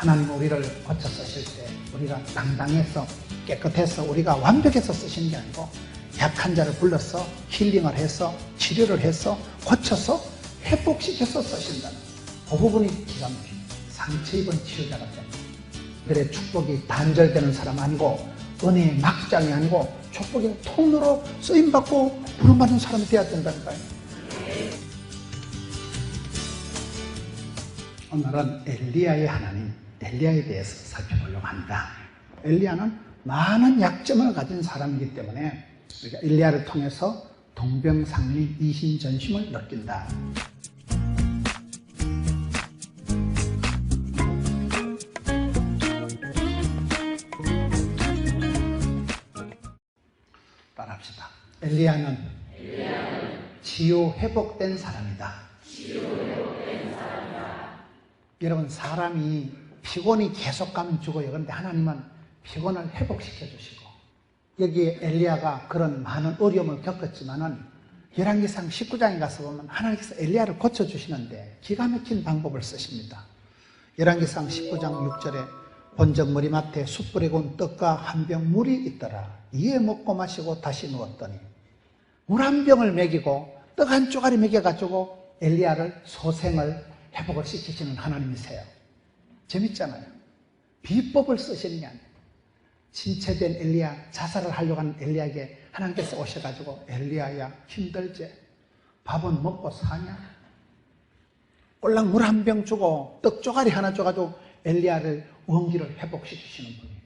하나님 우리를 고쳐 쓰실 때 우리가 당당해서 깨끗해서 우리가 완벽해서 쓰시는 게 아니고 약한 자를 불러서 힐링을 해서 치료를 해서 고쳐서 회복시켜서 쓰신다는 그 부분이 기가 막힙니다. 상처 입은 치유자가 됩니다. 그들의 축복이 단절되는 사람 아니고 은혜의 막장이 아니고 축복의 통로로 쓰임받고 부름받는 사람이 되어야 된다니까요. 오늘은 엘리야의 하나님, 엘리야에 대해서 살펴보려고 합니다. 엘리야는 많은 약점을 가진 사람이기 때문에 우리가 엘리야를 통해서 동병상리 이신전심을 느낀다. 따라합시다. 엘리야는, 치유 회복된 사람이다. 여러분 사람이 피곤이 계속 가면 죽어요. 그런데 하나님은 피곤을 회복시켜 주시고 여기에 엘리야가 그런 많은 어려움을 겪었지만은 열왕기상 19장에 가서 보면 하나님께서 엘리야를 고쳐 주시는데 기가 막힌 방법을 쓰십니다. 열왕기상 19장 6절에 본적 머리맡에 숯불에 구운 떡과 한 병 물이 있더라. 이에 먹고 마시고 다시 누웠더니 물 한 병을 먹이고 떡 한 쪼가리 먹여가지고 엘리야를 소생을 회복을 시키시는 하나님이세요. 재밌잖아요. 비법을 쓰시는 게 아니에요. 진체된 엘리야, 자살을 하려고 하는 엘리야에게 하나님께서 오셔가지고 엘리야야 힘들지? 밥은 먹고 사냐? 꼴랑 물 한 병 주고 떡 쪼가리 하나 줘가지고 엘리야를 원기를 회복시키시는 분이에요.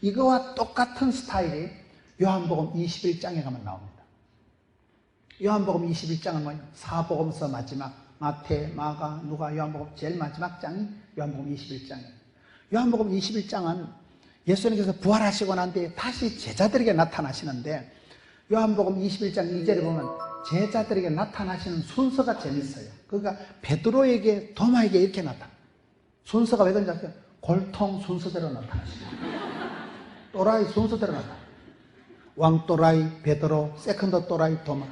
이거와 똑같은 스타일이 요한복음 21장에 가면 나옵니다. 요한복음 21장은 뭐예요? 사복음서 마지막 마태, 마가, 누가, 요한복음 제일 마지막 장이 요한복음 21장이에요. 요한복음 21장은 예수님께서 부활하시고 난 뒤에 다시 제자들에게 나타나시는데 요한복음 21장 2절에 보면 제자들에게 나타나시는 순서가 재밌어요. 그러니까 베드로에게 도마에게 이렇게 나타나. 순서가 왜 그런지 아세요? 골통 순서대로 나타나시죠. 또라이 순서대로 나타나. 왕또라이 베드로, 세컨드 또라이 도마.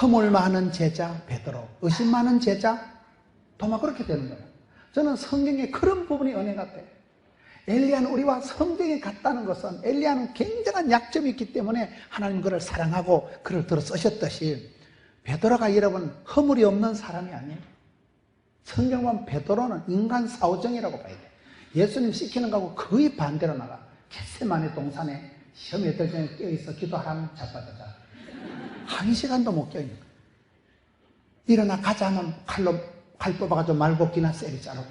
허물 많은 제자 베드로, 의심 많은 제자 도마 그렇게 되는 거예요. 저는 성경에 그런 부분이 은혜 같아요. 엘리야는 우리와 성경에 같다는 것은 엘리야는 굉장한 약점이 있기 때문에 하나님 그를 사랑하고 그를 들어 쓰셨듯이 베드로가 여러분 허물이 없는 사람이 아니에요. 성경 보면 베드로는 인간 사오정이라고 봐야 돼. 예수님 시키는 거하고 거의 반대로 나가. 겟세만의 동산에 시험에 들 전에 깨어있어 기도하라면 자빠져자. 한 시간도 못 껴있는 거예요. 일어나 가자 하면 칼로, 칼 뽑아가지고 말곡기나 쇠리 자르고.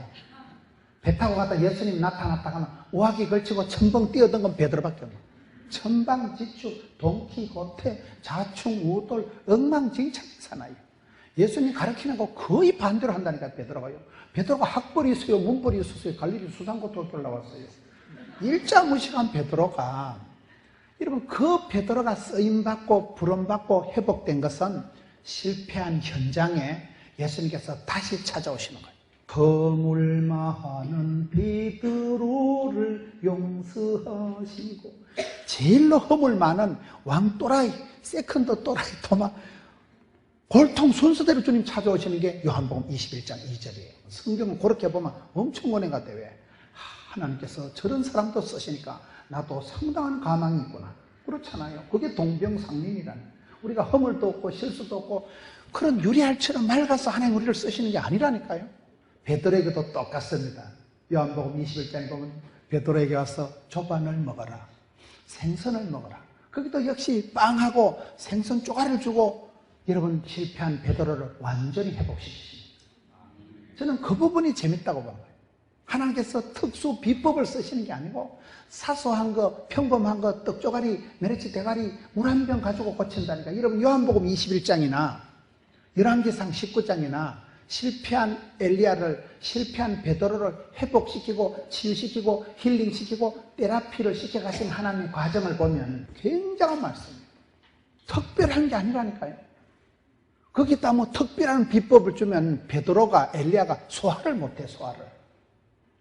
배 타고 갔다 예수님 나타났다 하면 우하기 걸치고 천벙 뛰어든 건 베드로밖에 없는 천방지축, 동키호테, 자충, 우돌, 엉망진창 사나이. 예수님 가르치는 거 거의 반대로 한다니까 베드로가요. 베드로가 학벌이 있어요, 문벌이 있었어요, 갈릴리 수상고등학교 올라왔어요. 일자무식한 베드로가 여러분 그 베드로가 쓰임 받고 부름 받고 회복된 것은 실패한 현장에 예수님께서 다시 찾아오시는 거예요. 거물 많은 베드로를 용서하시고 제일로 허물 많은 왕 또라이, 세컨드 또라이 도마 골통 순서대로 주님 찾아오시는 게 요한복음 21장 2절이에요. 성경은 그렇게 보면 엄청 은혜 같대 왜? 하나님께서 저런 사람도 쓰시니까 나도 상당한 가망이 있구나. 그렇잖아요. 그게 동병상련이라는. 우리가 허물도 없고 실수도 없고 그런 유리알처럼 맑아서 하나님 우리를 쓰시는 게 아니라니까요. 베드로에게도 똑같습니다. 요한복음 21장에 보면 베드로에게 와서 조반을 먹어라. 생선을 먹어라. 거기도 역시 빵하고 생선 쪼가리를 주고 여러분 실패한 베드로를 완전히 회복시키십니다. 저는 그 부분이 재밌다고 봐요. 하나님께서 특수 비법을 쓰시는 게 아니고 사소한 거, 평범한 거, 떡조가리, 메리치 대가리, 물 한 병 가지고 고친다니까. 여러분 요한복음 21장이나 열왕기상 19장이나 실패한 엘리야를 실패한 베드로를 회복시키고 치유시키고 힐링시키고 테라피를 시켜가신 하나님의 과정을 보면 굉장한 말씀이에요. 특별한 게 아니라니까요. 거기다 뭐 특별한 비법을 주면 베드로가 엘리야가 소화를 못해 소화를.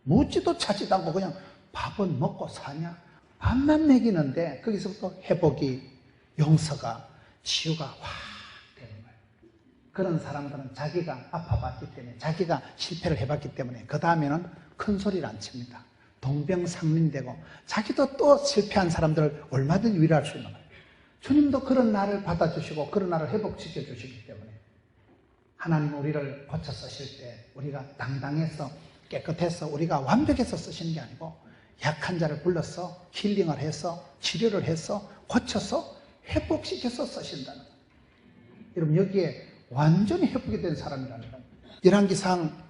묻지도 찾지도 않고 그냥 밥은 먹고 사냐? 밥만 먹이는데 거기서부터 회복이 용서가 치유가 확. 그런 사람들은 자기가 아파봤기 때문에 자기가 실패를 해봤기 때문에 그 다음에는 큰 소리를 안 칩니다. 동병상련되고 자기도 또 실패한 사람들을 얼마든지 위로할 수 있는 거예요. 주님도 그런 나를 받아주시고 그런 나를 회복시켜 주시기 때문에 하나님 우리를 고쳐 쓰실 때 우리가 당당해서 깨끗해서 우리가 완벽해서 쓰시는 게 아니고 약한 자를 불러서 힐링을 해서 치료를 해서 고쳐서 회복시켜서 쓰신다는 거예요. 여러분 여기에 완전히 회복이 된 사람이라는 거예요. 열왕기상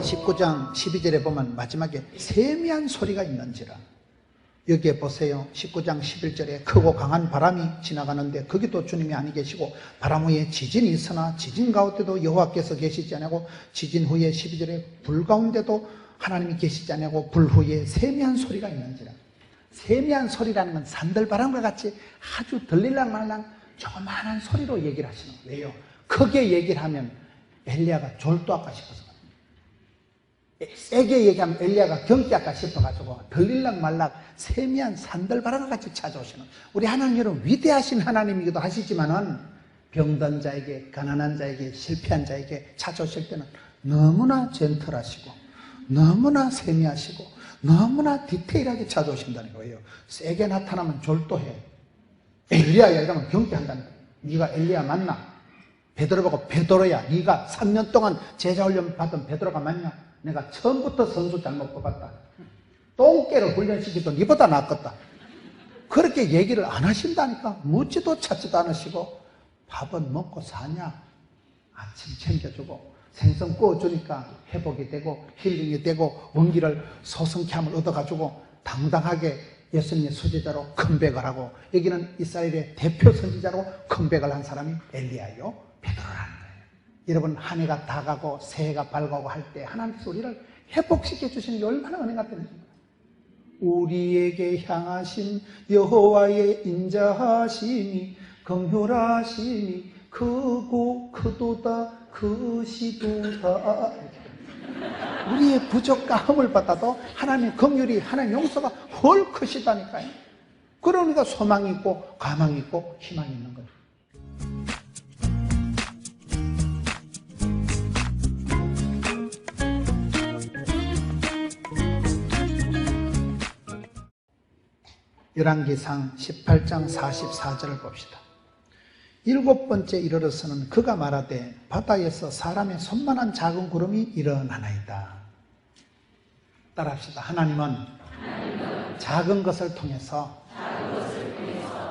19장 12절에 보면 마지막에 세미한 소리가 있는지라 여기에 보세요. 19장 11절에 크고 강한 바람이 지나가는데 거기도 주님이 아니 계시고 바람 후에 지진이 있으나 지진 가운데도 여호와께서 계시지 않고 지진 후에 12절에 불 가운데도 하나님이 계시지 않고 불 후에 세미한 소리가 있는지라 세미한 소리라는 건 산들바람과 같이 아주 들릴랑 말랑 조그마한 소리로 얘기를 하시는 거예요. 왜요? 크게 얘기를 하면 엘리야가 졸도할까 싶어서 세게 얘기하면 엘리야가 경기할까 싶어가지고 들릴락 말락 세미한 산들바람과 같이 찾아오시는 우리 하나님 여러분 위대하신 하나님이기도 하시지만은 병든 자에게 가난한 자에게 실패한 자에게 찾아오실 때는 너무나 젠틀하시고 너무나 세미하시고 너무나 디테일하게 찾아오신다는 거예요. 세게 나타나면 졸도해. 엘리야야 이러면 경계한다는 거예요. 네가 엘리야 맞나? 베드로 보고 베드로야 네가 3년 동안 제자 훈련 받은 베드로가 맞냐? 내가 처음부터 선수 잘못 뽑았다. 똥개로 훈련시키도 니보다 낫겠다. 그렇게 얘기를 안 하신다니까 묻지도 찾지도 않으시고 밥은 먹고 사냐? 아침 챙겨주고 생선 구워주니까 회복이 되고 힐링이 되고 원기를 소성케 함을 얻어가지고 당당하게 예수님의 수제자로 컴백을 하고 여기는 이스라엘의 대표 선지자로 컴백을 한 사람이 엘리야요 베드로라는 거예요. 여러분 한 해가 다 가고 새해가 밝아오고 할 때 하나님께서 우리를 회복시켜 주시는 게 얼마나 은혜 같은 지 우리에게 향하신 여호와의 인자하심이 긍휼하심이 크고 크도다 크시도다. 우리의 부족감을 받아도 하나님의 긍휼이 하나님의 용서가 훨 크시다니까요. 그러니까 소망이 있고 가망이 있고 희망이 있는 거죠 열왕기상 18장 44절을 봅시다. 일곱 번째 이르러서는 그가 말하되 바다에서 사람의 손만한 작은 구름이 일어나나이다. 따라합시다. 하나님은, 작은 것을 통해서,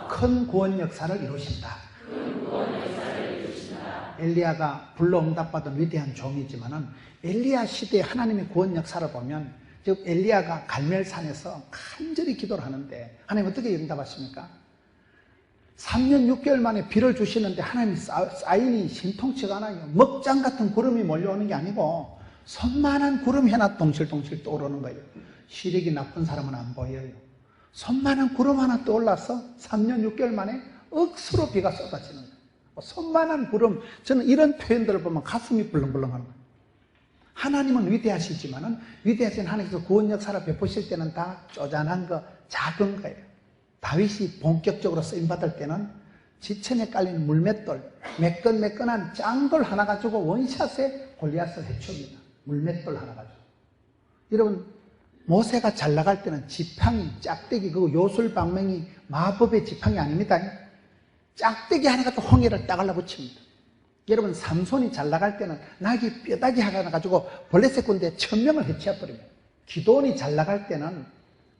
큰 구원 역사를 이루신다. 엘리야가 불러 응답받은 위대한 종이지만은 엘리야 시대의 하나님의 구원 역사를 보면 즉 엘리야가 갈멜산에서 간절히 기도를 하는데 하나님 어떻게 응답하십니까? 3년 6개월 만에 비를 주시는데 하나님 사인이 신통치가 않아요. 먹장 같은 구름이 몰려오는 게 아니고 손만한 구름이 하나 동실동실 떠오르는 거예요. 시력이 나쁜 사람은 안 보여요. 손만한 구름 하나 떠올라서 3년 6개월 만에 억수로 비가 쏟아지는 거예요. 손만한 구름, 저는 이런 표현들을 보면 가슴이 불렁불렁하는 거예요. 하나님은 위대하시지만은 위대하신 하나님께서 구원 역사를 베푸실 때는 다 쪼잔한 거, 작은 거예요. 다윗이 본격적으로 쓰임 받을 때는 지천에 깔린 물맷돌, 매끈매끈한 짱돌 하나 가지고 원샷에 골리앗을 해칩니다. 물맷돌 하나 가지고. 여러분 모세가 잘 나갈 때는 지팡이, 짝대기, 그 요술방맹이 마법의 지팡이 아닙니다. 짝대기 하나 갖다 홍해를 따갈라 붙입니다. 여러분 삼손이 잘 나갈 때는 낙이 뼈다귀 하나 가지고 벌레새 군대 천명을 해치워버립니다. 기도원이 잘 나갈 때는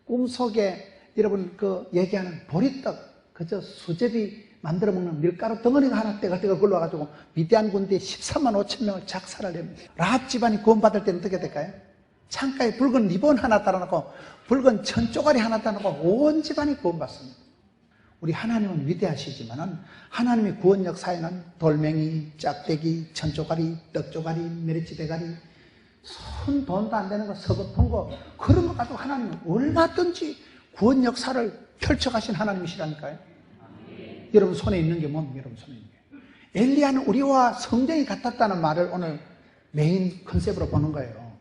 꿈속에 여러분 그 얘기하는 보리떡 그저 수제비 만들어 먹는 밀가루 덩어리가 하나 떼가떼가 굴러가지고 미디안 군대 13만 5천 명을 작살을 냅니다. 라합 집안이 구원받을 때는 어떻게 될까요? 창가에 붉은 리본 하나 달아놓고 붉은 천조가리 하나 달아놓고 온 집안이 구원받습니다. 우리 하나님은 위대하시지만은 하나님의 구원 역사에는 돌멩이, 짝대기, 천조가리, 떡조가리, 메리치 대가리, 손 돈도 안 되는 거, 서거통 거 그런 거 가지고 하나님은 얼마든지 구원 역사를 펼쳐가신 하나님이시라니까요. 여러분 손에 있는 게 뭡니까? 여러분 손에 있는 게. 엘리야는 우리와 성경이 같았다는 말을 오늘 메인 컨셉으로 보는 거예요.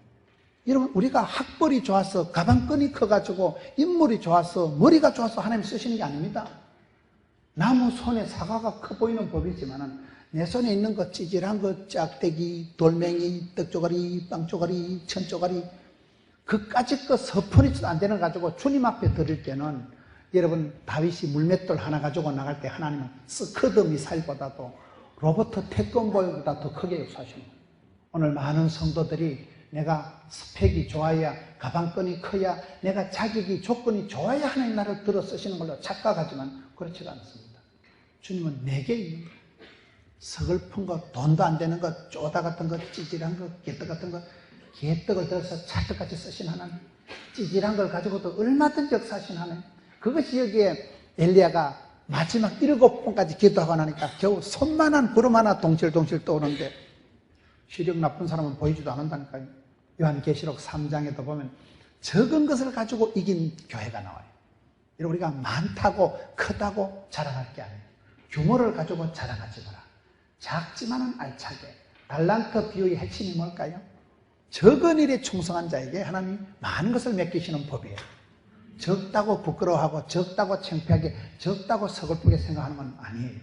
여러분 우리가 학벌이 좋아서 가방끈이 커가지고 인물이 좋아서 머리가 좋아서 하나님 쓰시는 게 아닙니다. 나무 손에 사과가 커 보이는 법이지만은 내 손에 있는 거 찌질한 거 짝대기, 돌멩이, 떡조가리, 빵조가리, 천조가리 그까짓 거 서푼이도 안 되는 거 가지고 주님 앞에 드릴 때는 여러분 다윗이 물맷돌 하나 가지고 나갈 때 하나님은 스커드 미사일보다도 로버트 태권보이보다 더 크게 거예요. 오늘 많은 성도들이 내가 스펙이 좋아야 가방끈이 커야 내가 자격이 조건이 좋아야 하나님 나를 들어 쓰시는 걸로 착각하지만 그렇지가 않습니다. 주님은 내게 있는 거 서글픈 거, 돈도 안 되는 거, 쪼다 같은 거, 찌질한 거, 개떡 같은 거, 개떡을 들어서 찰떡같이 쓰신 하나님. 찌질한 걸 가지고도 얼마든지 역사하신 하나님. 그것이 여기에 엘리야가 마지막 일곱 번까지 기도하고 나니까 겨우 손만한 구름 하나 동실동실 떠오르는데 시력 나쁜 사람은 보이지도 않는다니까요. 요한계시록 3장에도 보면 적은 것을 가지고 이긴 교회가 나와요. 우리가 많다고 크다고 자랑할 게 아니에요. 규모를 가지고 자랑하지 마라. 작지만은 알차게. 달란트 비유의 핵심이 뭘까요? 적은 일에 충성한 자에게 하나님 많은 것을 맡기시는 법이에요. 적다고 부끄러워하고 적다고 창피하게 적다고 서글프게 생각하는 건 아니에요.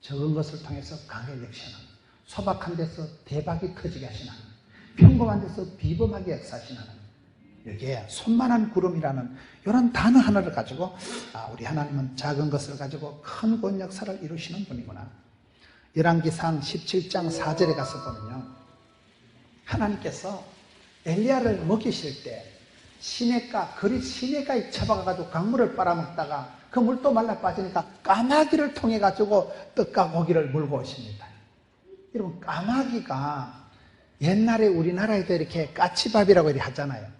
적은 것을 통해서 강하게 역시는 소박한 데서 대박이 터지게 하시는 하나님. 평범한 데서 비범하게 역사하시는. 여기에 손만한 구름이라는 이런 단어 하나를 가지고 아, 우리 하나님은 작은 것을 가지고 큰권 역사를 이루시는 분이구나. 열왕기상 17장 4절에 가서 보면요. 하나님께서 엘리야를 먹이실 때 시내가 그리 시내가에 쳐박아가지고 강물을 빨아먹다가 그 물도 말라 빠지니까 까마귀를 통해 가지고 떡과 고기를 물고 오십니다. 여러분 까마귀가 옛날에 우리나라에도 이렇게 까치밥이라고 이렇게 하잖아요.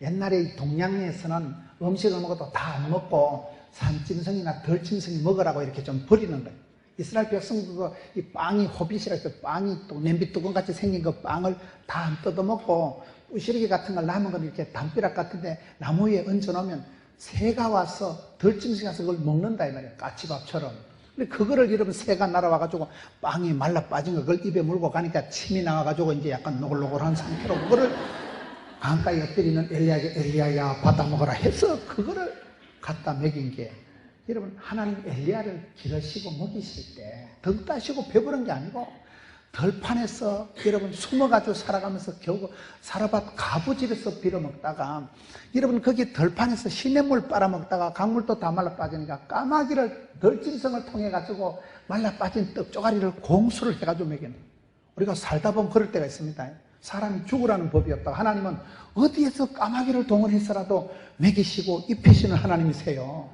옛날에 이 동양에서는 음식을 먹어도 다 안 먹고 산짐승이나 덜짐승이 먹으라고 이렇게 좀 버리는 거예요. 이스라엘 백성들도 이 빵이 호빗이라 해서 빵이 또 냄비 뚜껑 같이 생긴 그 빵을 다 안 뜯어먹고 부시리기 같은 걸 남은 걸 이렇게 담벼락 같은데 나무 위에 얹어놓으면 새가 와서 덜짐승이 와서 그걸 먹는다 이 말이에요. 까치밥처럼. 근데 그거를 여러분 새가 날아와가지고 빵이 말라 빠진 거 그걸 입에 물고 가니까 침이 나와가지고 이제 약간 노글노글한 상태로 그거를 강가에 엎드리는 엘리야에게 엘리야야 받아 먹어라 해서 그거를 갖다 먹인 게 여러분 하나님 엘리야를 기르시고 먹이실 때등 따시고 배부른 게 아니고 덜판에서 여러분 숨어가지고 살아가면서 겨우 살아봤 가부집에서 빌어먹다가 여러분 거기 덜판에서 시냇물 빨아먹다가 강물도 다 말라 빠지니까 까마귀를 덜짐승을 통해 가지고 말라 빠진 떡 쪼가리를 공수를 해가지고 먹이는 우리가 살다 보면 그럴 때가 있습니다. 사람이 죽으라는 법이 없다. 하나님은 어디에서 까마귀를 동원해서라도 먹이시고 입히시는 하나님이세요.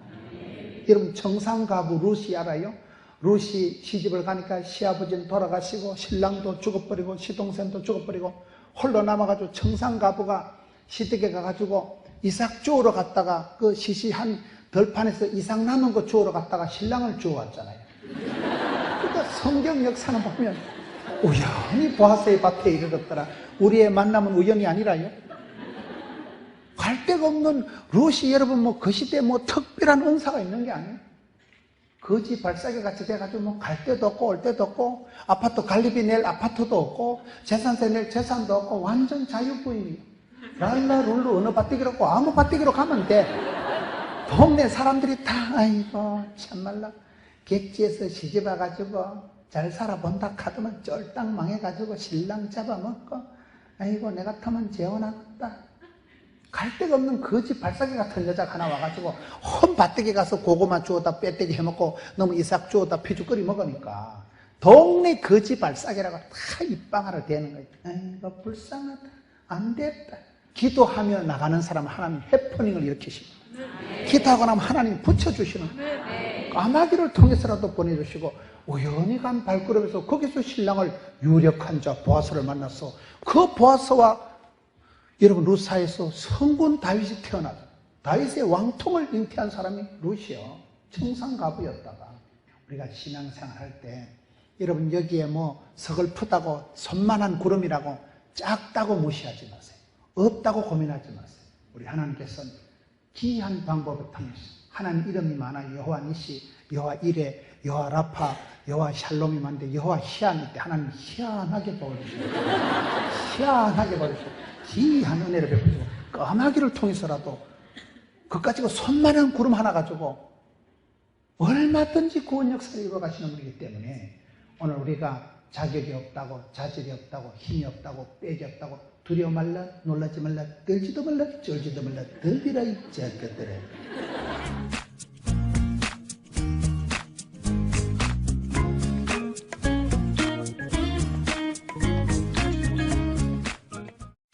여러분 청산가부 루시 알아요? 루시 시집을 가니까 시아버지는 돌아가시고 신랑도 죽어버리고 시동생도 죽어버리고 홀로 남아가지고 청산가부가 시댁에 가가지고 이삭 주우러 갔다가 그 시시한 덜판에서 이삭 남은 거 주우러 갔다가 신랑을 주워 왔잖아요. 그러니까 성경 역사는 보면 우연히 보아스의 밭에 이르렀더라. 우리의 만남은 우연이 아니라요. 갈 데가 없는 롯이 여러분 뭐 그 시대에 뭐 특별한 은사가 있는 게 아니에요. 거지 발사기 같이 돼가지고 뭐 갈 데도 없고 올 데도 없고 아파트 관리비 낼 아파트도 없고 재산세 낼 재산도 없고 완전 자유부인이에요. 랄라 룰루 어느 밭대기로 고 아무 밭대기로 가면 돼. 동네 사람들이 다 아이고 참말라 객지에서 시집 와가지고 잘 살아본다 카드만 쫄딱 망해가지고 신랑 잡아먹고 아이고 내가 타면 재혼하겠다. 갈 데가 없는 거지 발사기 같은 여자가 하나 와가지고 홈 밭대기 가서 고구마 주워다 빼떼기 해먹고 너무 이삭 주워다 피죽거리 먹으니까 동네 거지 발사기라고 다 입방아를 대는 거예요. 아이고 불쌍하다. 안 됐다. 기도하며 나가는 사람 하나님 해퍼닝을 일으키시고 기도하고 나면 하나님 붙여주시는 까마귀를 통해서라도 보내주시고 우연히 간 발걸음에서 거기서 신랑을 유력한 자 보아스를 만났어. 그 보아스와 여러분 루사에서 성군 다윗이 태어나서 다윗의 왕통을 잉태한 사람이 루시요 청산가부였다가 우리가 신앙생활 할 때 여러분 여기에 뭐 서글프다고 손만한 구름이라고 작다고 무시하지 마세요. 없다고 고민하지 마세요. 우리 하나님께서는 기이한 방법을 통해서 하나님 이름이 많아 여호와 니시, 여호와 이레, 여호와 라파, 여호와 샬롬이 많은데 여호와 희한일 때 하나님 희한하게 보여주시고 희한하게 보여주시고 기이한 은혜를 베푸시고 까마귀를 통해서라도 그까지고 손만한 구름 하나 가지고 얼마든지 구원 역사를 이루어가시는 분이기 때문에 오늘 우리가 자격이 없다고 자질이 없다고 힘이 없다고 빽이 없다고 두려워 말라 놀라지 말라 떨지도 말라 쩔지도 말라 덜비라 있지 것들에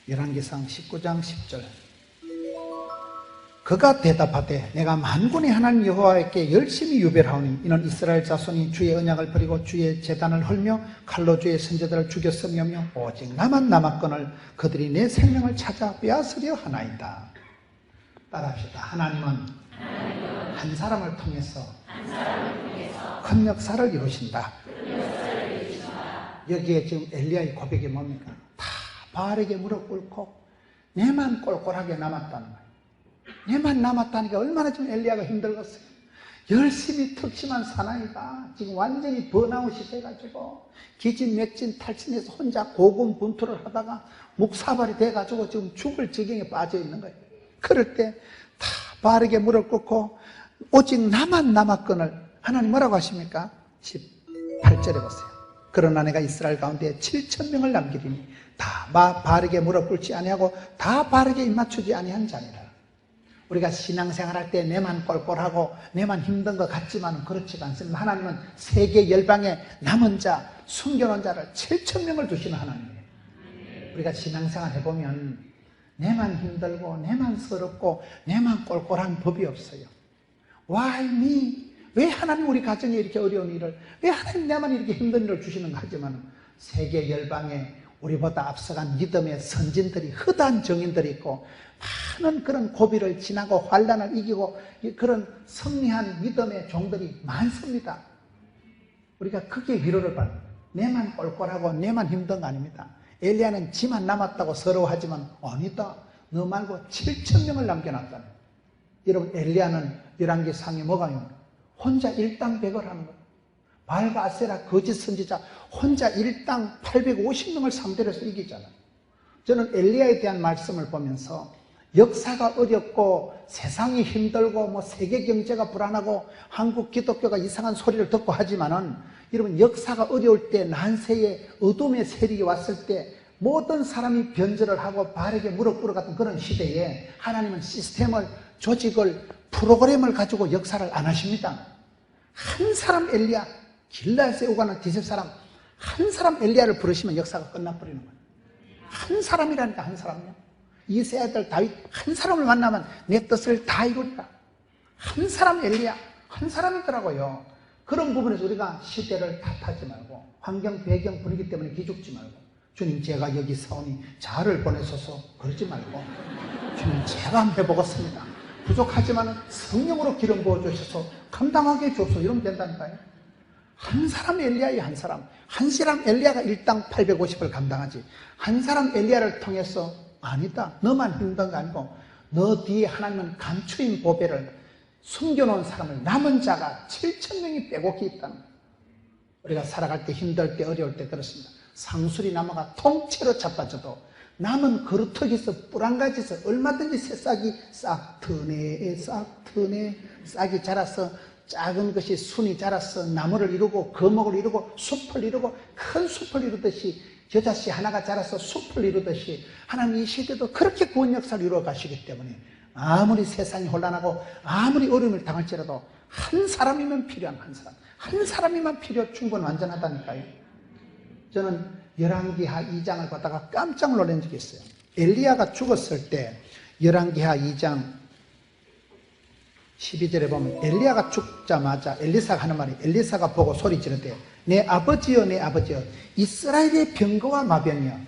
열왕기상 19장 10절 그가 대답하되 내가 만군의 하나님 여호와께 열심히 유별하오니 이는 이스라엘 자손이 주의 언약을 버리고 주의 재단을 헐며 칼로 주의 선제들을 죽였으며 오직 나만 남았거늘 그들이 내 생명을 찾아 빼앗으려 하나이다. 따라합시다. 하나님은 한 사람을 통해서 큰 역사를 이루신다. 여기에 지금 엘리야의 고백이 뭡니까? 다 바알에게 무릎 꿇고 내만 꼴꼴하게 남았다는 거예요. 내만 남았다니까 얼마나 지금 엘리야가 힘들었어요. 열심히 특심한 사나이가 지금 완전히 번아웃이 돼가지고 기진맥진 탈진해서 혼자 고군분투를 하다가 묵사발이 돼가지고 지금 죽을 지경에 빠져 있는 거예요. 그럴 때 다 바르게 무릎 꿇고 오직 나만 남았거늘 하나님 뭐라고 하십니까? 18절에 보세요. 그러나 내가 이스라엘 가운데 7천 명을 남기리니 다 마- 바르게 무릎 꿇지 아니하고 다 바르게 입맞추지 아니한 자니라. 우리가 신앙생활할 때 내만 꼴꼴하고 내만 힘든 것 같지만 그렇지가 않습니다. 하나님은 세계 열방에 남은 자, 숨겨놓은 자를 7천 명을 두시는 하나님이에요. 우리가 신앙생활 해보면 내만 힘들고 내만 서럽고 내만 꼴꼴한 법이 없어요. Why me? 왜 하나님 우리 가정에 이렇게 어려운 일을 왜 하나님 내만 이렇게 힘든 일을 주시는가 하지만 세계 열방에 우리보다 앞서간 믿음의 선진들이 허다한 정인들이 있고 많은 그런 고비를 지나고 환란을 이기고 그런 승리한 믿음의 종들이 많습니다. 우리가 크게 위로를 받는. 내만 꼴꼴하고 내만 힘든 거 아닙니다. 엘리야는 지만 남았다고 서러워하지만 아니다. 너 말고 7천 명을 남겨놨다는 거예요. 여러분 엘리야는 열왕기 상에 뭐가요? 혼자 일당백을 하는 거예요. 발과 아세라 거짓 선지자 혼자 일당 850명을 상대로 해서 이기잖아요. 저는 엘리야에 대한 말씀을 보면서 역사가 어렵고 세상이 힘들고 뭐 세계 경제가 불안하고 한국 기독교가 이상한 소리를 듣고 하지만은 여러분 역사가 어려울 때 난세에 어둠의 세력이 왔을 때 모든 사람이 변절을 하고 바르게 무릎 꿇어 같은 그런 시대에 하나님은 시스템을 조직을 프로그램을 가지고 역사를 안 하십니다. 한 사람 엘리야 길라에서 오가는 디셉 사람 한 사람 엘리야를 부르시면 역사가 끝나버리는 거예요. 한 사람이라니까 한 사람요. 이세 아들 다윗 한 사람을 만나면 내 뜻을 다 이루리라. 한 사람 엘리야 한 사람이더라고요. 그런 부분에서 우리가 시대를 탓하지 말고 환경 배경 분위기 때문에 기죽지 말고 주님 제가 여기 사오니 자를 보내소서 그러지 말고 주님 제가 한번 해보겠습니다. 부족하지만 성령으로 기름 부어주셔서 감당하게 해줘서 이러면 된다니까요. 한 사람 엘리야의 한 사람, 한 사람 엘리야가 일당 850을 감당하지. 한 사람 엘리야를 통해서 아니다. 너만 힘든 거 아니고 너 뒤에 하나님은 감추인 보배를 숨겨놓은 사람을 남은 자가 7천 명이 빼곡히 있다는 거예요. 우리가 살아갈 때 힘들 때 어려울 때 그렇습니다. 상술이 나무가 통째로 자빠져도 남은 그루터기서 뿌랑가지에서 얼마든지 새싹이 싹 트네 싹 트네 싹이 자라서 작은 것이 순이 자라서 나무를 이루고 거목을 이루고 숲을 이루고 큰 숲을 이루듯이 겨자씨 하나가 자라서 숲을 이루듯이 하나님 이 시대도 그렇게 구원 역사를 이루어 가시기 때문에 아무리 세상이 혼란하고 아무리 어려움을 당할지라도 한 사람이면 필요한 한 사람 한 사람이면 필요 충분 완전하다니까요. 저는 열왕기하 2장을 보다가 깜짝 놀란 적이 있어요. 엘리야가 죽었을 때 열왕기하 2장 12절에 보면 엘리야가 죽자마자 엘리사가 하는 말이 엘리사가 보고 소리 지르되 내 아버지여 내 아버지여 이스라엘의 병거와 마병이여.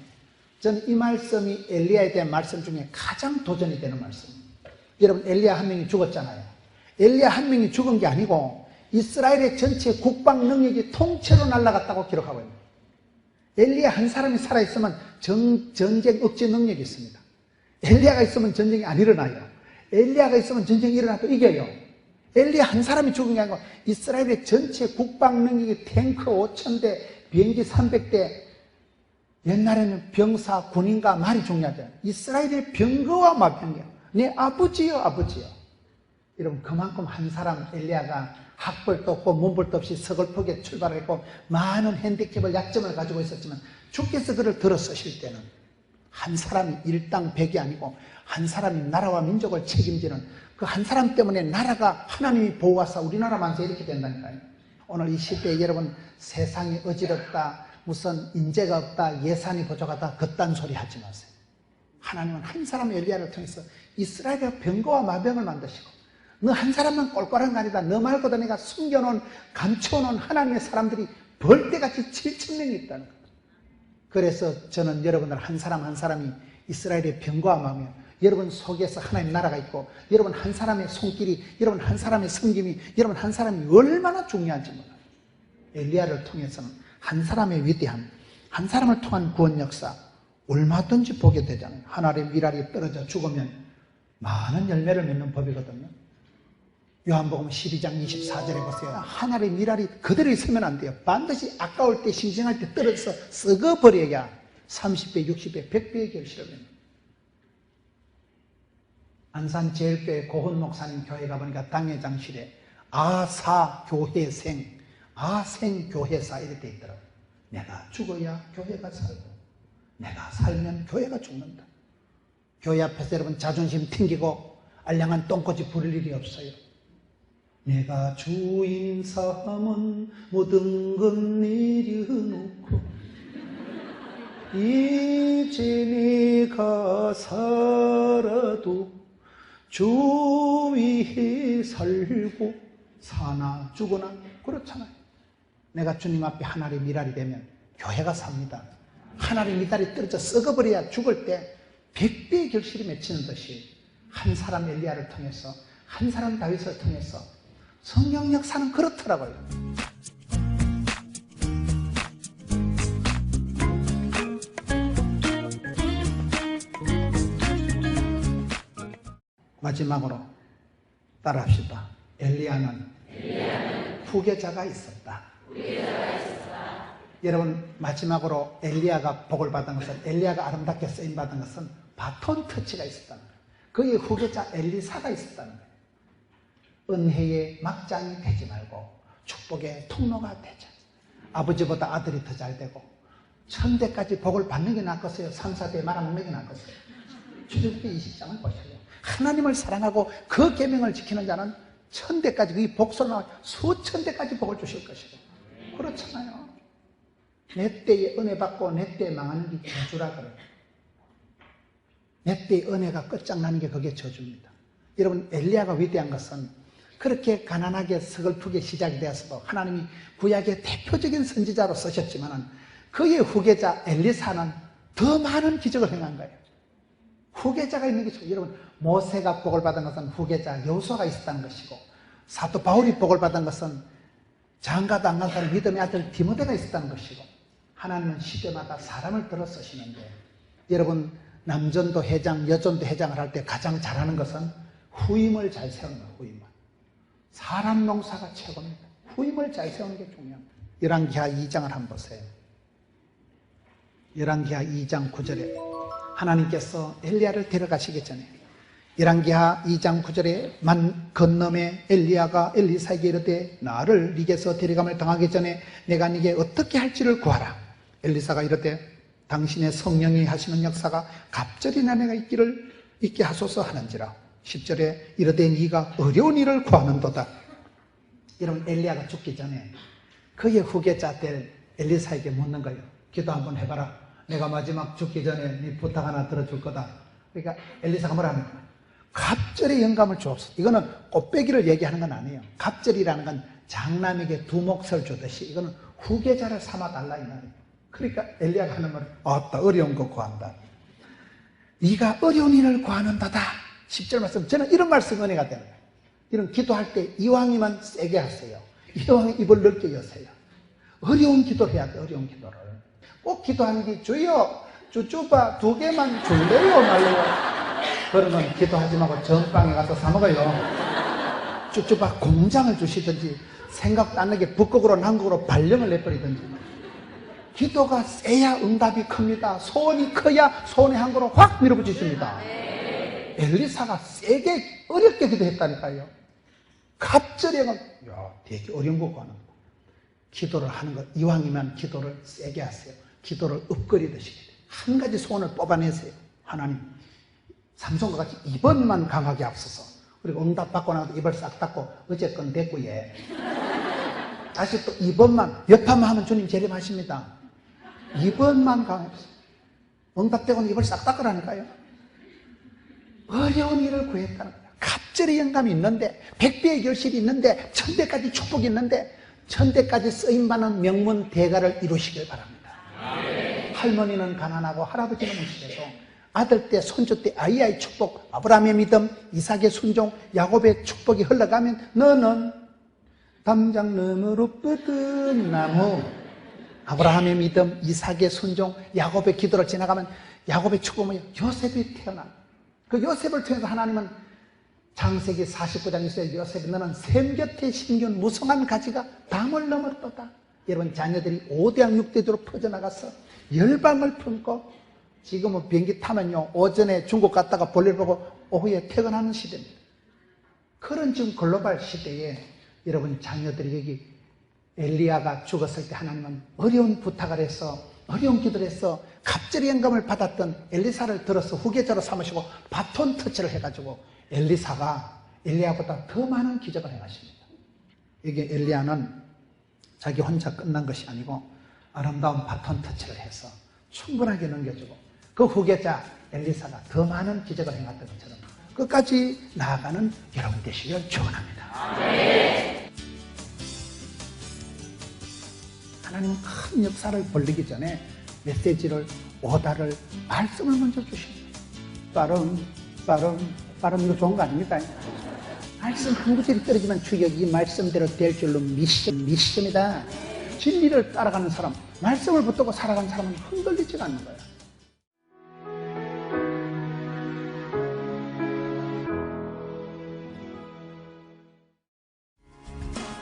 저는 이 말씀이 엘리야에 대한 말씀 중에 가장 도전이 되는 말씀입니다 여러분 엘리야 한 명이 죽었잖아요. 엘리야 한 명이 죽은 게 아니고 이스라엘의 전체 국방 능력이 통째로 날아갔다고 기록하고 있습니다 엘리야 한 사람이 살아있으면 정, 전쟁 억제 능력이 있습니다. 엘리야가 있으면 전쟁이 안 일어나요 엘리야가 있으면 전쟁이 일어나도 이겨요. 엘리야 한 사람이 죽은 게 아니고 이스라엘의 전체 국방 능력이 탱크 5천대, 비행기 300대, 옛날에는 병사, 군인과 말이 중요하죠. 이스라엘의 병거와 마병이요. 내 아버지요, 아버지요. 여러분 그만큼 한 사람 엘리야가 학벌도 없고 문벌도 없이 서글프게 출발했고 많은 핸디캡을 약점을 가지고 있었지만 주께서 그를 들어 쓰실 때는 한 사람이 일당 백이 아니고 한 사람이 나라와 민족을 책임지는 그 한 사람 때문에 나라가 하나님이 보호하사 우리나라 만 세 이렇게 된다니까요. 오늘 이 시대에 여러분 세상이 어지럽다 무슨 인재가 없다 예산이 부족하다 그딴 소리 하지 마세요. 하나님은 한 사람 엘리야를 통해서 이스라엘의 병거와 마병을 만드시고 너 한 사람만 꼴꼴한 거 아니다. 너 말고도 내가 숨겨놓은 감춰놓은 하나님의 사람들이 벌떼같이 7천 명이 있다는 거예요. 그래서 저는 여러분들 한 사람 한 사람이 이스라엘의 병거와 마병 여러분 속에서 하나님 나라가 있고 여러분 한 사람의 손길이 여러분 한 사람의 섬김이 여러분 한 사람이 얼마나 중요한지 몰라요. 엘리야를 통해서는 한 사람의 위대함, 한 사람을 통한 구원 역사 얼마든지 보게 되잖아요. 하나의 미랄이 떨어져 죽으면 많은 열매를 맺는 법이거든요. 요한복음 12장 24절에 보세요. 하나의 미랄이 그대로 있으면 안 돼요. 반드시 아까울 때 싱싱할 때 떨어져서 썩어버려야 30배, 60배, 100배의 결실을 맺는 안산 제일교회 고훈 목사님 교회 가보니까 당회장실에 아사 교회생, 아생 교회사 이렇게 돼 있더라고요. 내가 죽어야 교회가 살고, 내가 살면 교회가 죽는다. 교회 앞에서 여러분 자존심 튕기고 알량한 똥꼬지 부릴 일이 없어요. 내가 주인 삼은 모든 것 내려놓고 이제 내가 살아도 주 위에 살고 사나 죽으나 그렇잖아요. 내가 주님 앞에 하나의 미랄이 되면 교회가 삽니다. 하나의 미랄이 떨어져 썩어버려야 죽을 때 백배의 결실이 맺히는 듯이 한 사람 엘리야를 통해서 한 사람 다윗을 통해서 성령 역사는 그렇더라고요. 마지막으로 따라합시다. 엘리야는, 후계자가 있었다. 여러분 마지막으로 엘리야가 복을 받은 것은 엘리야가 아름답게 쓰임 받은 것은 바톤 터치가 있었다는 거예요. 그의 후계자 엘리사가 있었다는 거예요. 은혜의 막장이 되지 말고 축복의 통로가 되자. 아버지보다 아들이 더 잘 되고 천대까지 복을 받는 게 낫겠어요. 3, 4대 말아먹는 게 낫겠어요. 출애굽기 20장을 보셔요. 하나님을 사랑하고 그 계명을 지키는 자는 천대까지 그 복소나 수천 대까지 복을 주실 것이고 그렇잖아요. 내 때에 은혜 받고 내 때에 망하는 게 저주라 그래요. 내 때에 은혜가 끝장나는 게 그게 저주입니다. 여러분 엘리야가 위대한 것은 그렇게 가난하게 서글프게 시작이 되었어도 하나님이 구약의 대표적인 선지자로 쓰셨지만 그의 후계자 엘리사는 더 많은 기적을 행한 거예요. 후계자가 있는 게 좋아요. 여러분 모세가 복을 받은 것은 후계자 여호수아가 있었다는 것이고 사도 바울이 복을 받은 것은 장가도 안 간 사람 믿음의 아들 디모데가 있었다는 것이고 하나님은 시대마다 사람을 들어 쓰시는데 여러분 남전도 회장, 여전도 회장을 할 때 가장 잘하는 것은 후임을 잘 세우는 거예요. 후임을. 사람 농사가 최고입니다. 후임을 잘 세우는 게 중요합니다. 열왕기하 2장을 한번 보세요. 열왕기하 2장 9절에 하나님께서 엘리야를 데려가시기 전에 열왕기하 2장 9절에 만 건너에 엘리야가 엘리사에게 이르되 나를 네게서 데려감을 당하기 전에 내가 네게 어떻게 할지를 구하라. 엘리사가 이르되 당신의 성령이 하시는 역사가 갑절이 나 내가 있기를 있게 하소서 하는지라. 10절에 이르되 네가 어려운 일을 구하는도다. 여러분 엘리야가 죽기 전에 그의 후계자 될 엘리사에게 묻는 거예요. 기도 한번 해봐라. 내가 마지막 죽기 전에 네 부탁 하나 들어줄 거다. 그러니까 엘리사가 뭐라 하는 거야? 갑절의 영감을 주옵소서. 이거는 꽃배기를 얘기하는 건 아니에요. 갑절이라는 건 장남에게 두 몫을 주듯이 이거는 후계자를 삼아달라 이 말이에요. 그러니까 엘리야가 하는 말은 아따 어려운 거 구한다. 네가 어려운 일을 구하는다다. 10절 말씀 저는 이런 말씀 은혜가 되는 거예요. 이런 기도할 때 이왕이면 세게 하세요. 이왕 입을 넓게 여세요. 어려운 기도를 해야 돼. 어려운 기도를. 꼭 기도하는 게 주여 쭈쭈바 두 개만 줄래요 말래요. 그러면 기도하지 말고 전방에 가서 사 먹어요. 쭈쭈바 공장을 주시든지 생각도 안 나게 북극으로 남극으로 발령을 내버리든지 기도가 세야 응답이 큽니다. 소원이 커야 소원의 항구로 확 밀어붙이십니다. 엘리사가 세게 어렵게 기도했다니까요. 갑절이 야 되게 어려운 거고 하는 거. 기도를 하는 것 이왕이면 기도를 세게 하세요. 기도를 읊거리듯이 한 가지 소원을 뽑아내세요. 하나님 삼성과 같이 이번만 강하게 앞서서 그리고 응답 받고 나서 입을 싹 닫고 어쨌건 됐고 예. 다시 또 이번만 옆판만 하면 주님 재림하십니다. 이번만 강하게 응답되고는 입을 싹 닦으라니까요. 어려운 일을 구했다는 거야. 갑절의 영감이 있는데, 백배의 결실이 있는데, 천대까지 축복이 있는데, 천대까지 쓰임받는 명문 대가를 이루시길 바랍니다. 할머니는 가난하고 할아버지는 무식해서 아들 때, 손주 때, 아이아이 축복, 아브라함의 믿음, 이삭의 순종, 야곱의 축복이 흘러가면 너는 담장 너머로 뻗은 나무, 아브라함의 믿음, 이삭의 순종, 야곱의 기도를 지나가면 야곱의 축복은 요셉이 태어나. 그 요셉을 통해서 하나님은 장세기 49장 있어요. 요셉이 너는 샘 곁에 심겨온 무성한 가지가 담을 넘었도다. 여러분 자녀들이 5대학 6대도로 퍼져나가서 열방을 품고 지금은 비행기 타면요 오전에 중국 갔다가 볼일 보고 오후에 퇴근하는 시대입니다. 그런 지금 글로벌 시대에 여러분 자녀들이 여기 엘리야가 죽었을 때 하나님은 어려운 부탁을 해서 어려운 기도를 해서 갑절의 영감을 받았던 엘리사를 들어서 후계자로 삼으시고 바톤 터치를 해가지고 엘리사가 엘리야보다 더 많은 기적을 행하십니다. 이게 엘리야는 자기 혼자 끝난 것이 아니고 아름다운 바톤 터치를 해서 충분하게 넘겨주고 그 후계자 엘리사가 더 많은 기적을 행했던 것처럼 끝까지 나아가는 여러분 되시길 축원합니다. 하나님 큰 역사를 벌리기 전에 메시지를 오다를 말씀을 먼저 주십니다. 빠름 빠름 빠름 이거 좋은 거 아닙니까? 말씀 한 구절이 떨어지면 주여 이 말씀대로 될 줄로 미션 미션이다. 진리를 따라가는 사람, 말씀을 붙들고 살아가는 사람은 흔들리지가 않는 거예요.